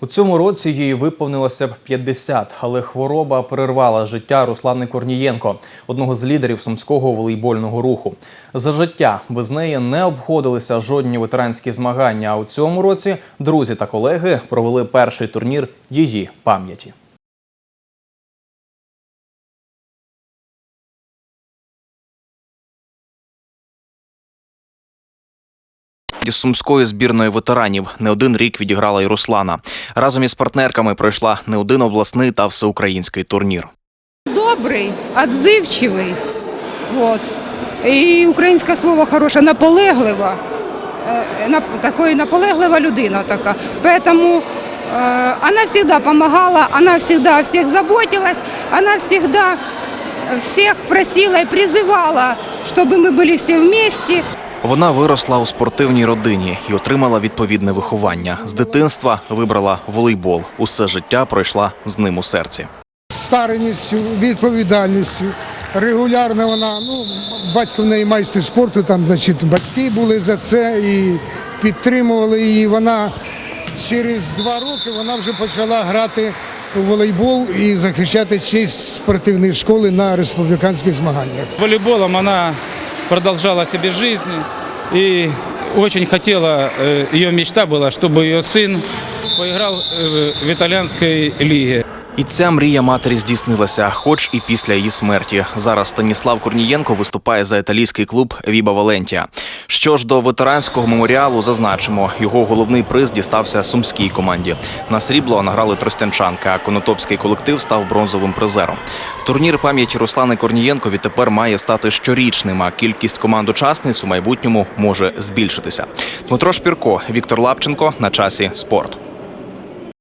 У цьому році їй виповнилося б 50, але хвороба перервала життя Руслани Корнієнко, одного з лідерів сумського волейбольного руху. За життя без неї не обходилися жодні ветеранські змагання. А у цьому році друзі та колеги провели перший турнір її пам'яті. Із сумської збірної ветеранів не один рік відіграла й Руслана. Разом із партнерками пройшла не один обласний та всеукраїнський турнір. Добрий, отзивчивий. Вот. І українське слово хороше, наполеглива. Е, нап- Такої наполеглива людина така. Поэтому э, она всегда помогала, она всегда о всех заботилась, она всегда всех просила и призывала, чтобы мы были все вместе. Вона виросла у спортивній родині і отримала відповідне виховання. З дитинства вибрала волейбол. Усе життя пройшла з ним у серці. старанністю, відповідальністю. Регулярно вона, ну, батько в неї майстер спорту, там, значить, батьки були за це і підтримували її. Вона через два роки вона вже почала грати у волейбол і захищати честь спортивної школи на республіканських змаганнях. Волейболом она продолжала себе жизнь и очень хотела, э, ее мечта была, чтобы ее сын поиграл э, в итальянской лиге. І ця мрія матері здійснилася, хоч і після її смерті. Зараз Станіслав Корнієнко виступає за італійський клуб Віба Валентія. Що ж до ветеранського меморіалу, зазначимо, його головний приз дістався сумській команді. На срібло награли тростянчанка, а конотопський колектив став бронзовим призером. Турнір пам'яті Руслани Корнієнко відтепер має стати щорічним, а кількість команд-учасниць у майбутньому може збільшитися. Дмитро Шпірко, Віктор Лапченко на часі спорт.